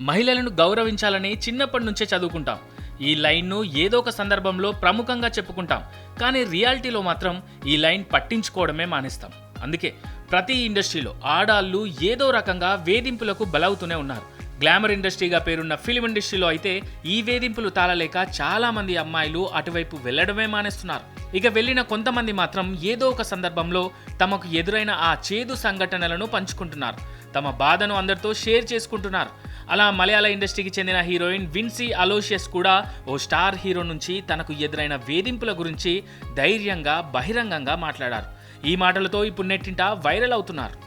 మహిళలను గౌరవించాలని చిన్నప్పటి నుంచే చదువుకుంటాం. ఈ లైన్ను ఏదో ఒక సందర్భంలో ప్రముఖంగా చెప్పుకుంటాం. కానీ రియాలిటీలో మాత్రం ఈ లైన్ పట్టించుకోవడమే మానేస్తాం. అందుకే ప్రతి ఇండస్ట్రీలో ఆడాళ్ళు ఏదో రకంగా వేధింపులకు బలవుతూనే ఉన్నారు. గ్లామర్ ఇండస్ట్రీగా పేరున్న ఫిలిం ఇండస్ట్రీలో అయితే ఈ వేధింపులు తాళలేక చాలామంది అమ్మాయిలు అటువైపు వెళ్ళడమే మానేస్తున్నారు. ఇక వెళ్ళిన కొంతమంది మాత్రం ఏదో ఒక సందర్భంలో తమకు ఎదురైన ఆ చేదు సంఘటనలను పంచుకుంటున్నారు. తమ బాధను అందరితో షేర్ చేసుకుంటున్నారు. అలా మలయాళ ఇండస్ట్రీకి చెందిన హీరోయిన్ విన్సీ అలోషియస్ కూడా ఓ స్టార్ హీరో నుంచి తనకు ఎదురైన వేధింపుల గురించి ధైర్యంగా బహిరంగంగా మాట్లాడారు. ఈ మాటలతో ఇప్పుడు నెట్టింట వైరల్ అవుతున్నారు.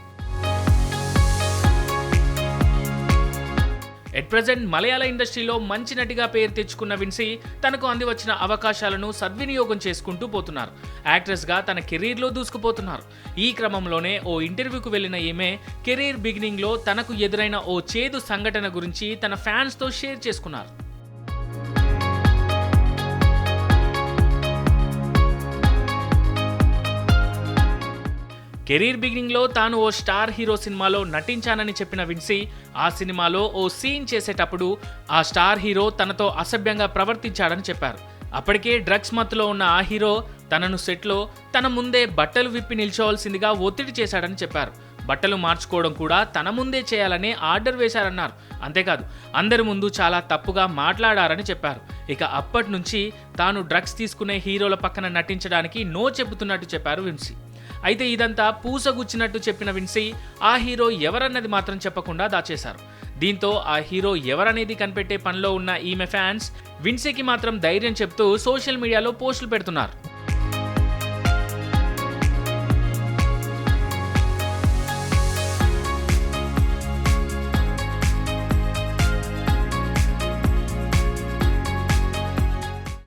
ఎట్ ప్రజెంట్ మలయాళ ఇండస్ట్రీలో మంచి నటిగా పేరు తెచ్చుకున్న విన్సీ తనకు అంది వచ్చిన అవకాశాలను సద్వినియోగం చేసుకుంటూ పోతున్నారు. యాక్ట్రెస్గా తన కెరీర్లో దూసుకుపోతున్నారు. ఈ క్రమంలోనే ఓ ఇంటర్వ్యూకు వెళ్ళిన ఈమె కెరీర్ బిగినింగ్లో తనకు ఎదురైన ఓ చేదు సంఘటన గురించి తన ఫ్యాన్స్తో షేర్ చేసుకున్నారు. కెరీర్ బిగినింగ్లో తాను ఓ స్టార్ హీరో సినిమాలో నటించానని చెప్పిన విన్సీ ఆ సినిమాలో ఓ సీన్ చేసేటప్పుడు ఆ స్టార్ హీరో తనతో అసభ్యంగా ప్రవర్తించాడని చెప్పారు. అప్పటికే డ్రగ్స్ మత్తులో ఉన్న ఆ హీరో తనను సెట్లో తన ముందే బట్టలు విప్పి నిల్చోవాల్సిందిగా ఒత్తిడి చేశాడని చెప్పారు. బట్టలు మార్చుకోవడం కూడా తన ముందే చేయాలని ఆర్డర్ వేశారన్నారు. అంతేకాదు అందరి ముందు చాలా తప్పుగా మాట్లాడారని చెప్పారు. ఇక అప్పటి నుంచి తాను డ్రగ్స్ తీసుకునే హీరోల పక్కన నటించడానికి నో చెబుతున్నట్టు చెప్పారు విన్సీ. అయితే ఇదంతా పూసగుచ్చినట్టు చెప్పిన విన్సీ ఆ హీరో ఎవరన్నది మాత్రం చెప్పకుండా దాచేశారు. దీంతో ఆ హీరో ఎవరనేది కనిపెట్టే పనిలో ఉన్న ఈమె ఫ్యాన్స్ విన్సీకి మాత్రం ధైర్యం చెప్తూ సోషల్ మీడియాలో పోస్టులు పెడుతున్నారు.